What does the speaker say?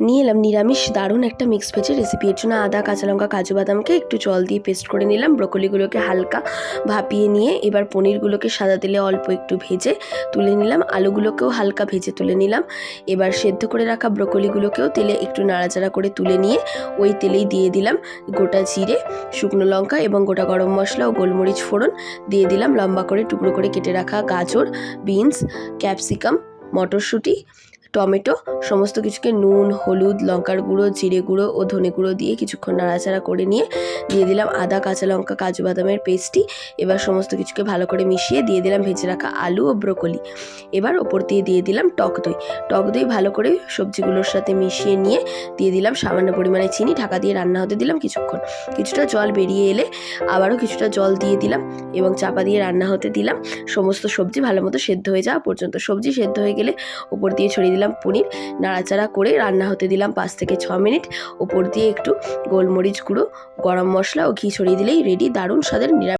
নিয়ে এলাম, নিরামিষ দারুণ একটা মিক্স ভেজের রেসিপি এর জন্য আদা, কাঁচা লঙ্কা, কাজু বাদামকে একটু জল দিয়ে পেস্ট করে নিলাম। ব্রকলিগুলোকে হালকা ভাপিয়ে নিয়ে এবার পনিরগুলোকে সাদা তেলে অল্প একটু ভেজে তুলে নিলাম। আলুগুলোকেও হালকা ভেজে তুলে নিলাম। এবার সেদ্ধ করে রাখা ব্রকলিগুলোকেও তেলে একটু নাড়াচাড়া করে তুলে নিয়ে ওই তেলেই দিয়ে দিলাম গোটা জিরে, শুকনো লঙ্কা এবং গোটা গরম মশলা ও গোলমরিচ ফোড়ন। দিয়ে দিলাম লম্বা করে টুকরো করে কেটে রাখা গাজর, বিনস, ক্যাপসিকাম, মটরশুঁটি টমেটো, সমস্ত কিছুকে নুন, হলুদ, লঙ্কার গুঁড়ো, জিরে গুঁড়ো ও ধনে গুঁড়ো দিয়ে কিছুক্ষণ নাড়াচাড়া করে নিয়ে দিয়ে দিলাম আদা, কাঁচা লঙ্কা, কাজু বাদামের পেস্টটি। এবার সমস্ত কিছুকে ভালো করে মিশিয়ে দিয়ে দিলাম ভেজে রাখা আলু ও ব্রোকলি। এবার ওপর দিয়ে দিয়ে দিলাম টক দই। টক দই ভালো করে সবজিগুলোর সাথে মিশিয়ে নিয়ে দিয়ে দিলাম সামান্য পরিমাণে চিনি, ঢাকা দিয়ে রান্না হতে দিলাম কিছুক্ষণ। কিছুটা জল বেরিয়ে এলে আবারও কিছুটা জল দিয়ে দিলাম এবং চাপা দিয়ে রান্না হতে দিলাম। সমস্ত সবজি ভালো মতো সেদ্ধ হয়ে যাওয়া পর্যন্ত। সবজি সেদ্ধ হয়ে গেলে ওপর দিয়ে ছড়িয়ে দিলাম পনির, নাড়াচাড়া করে রান্না হতে দিলাম পাঁচ থেকে ছ মিনিট। ওপর দিয়ে একটু গোলমরিচ গুঁড়ো, গরম মশলা ও ঘি ছড়িয়ে দিলেই রেডি দারুণ স্বাদের নিরামিষ।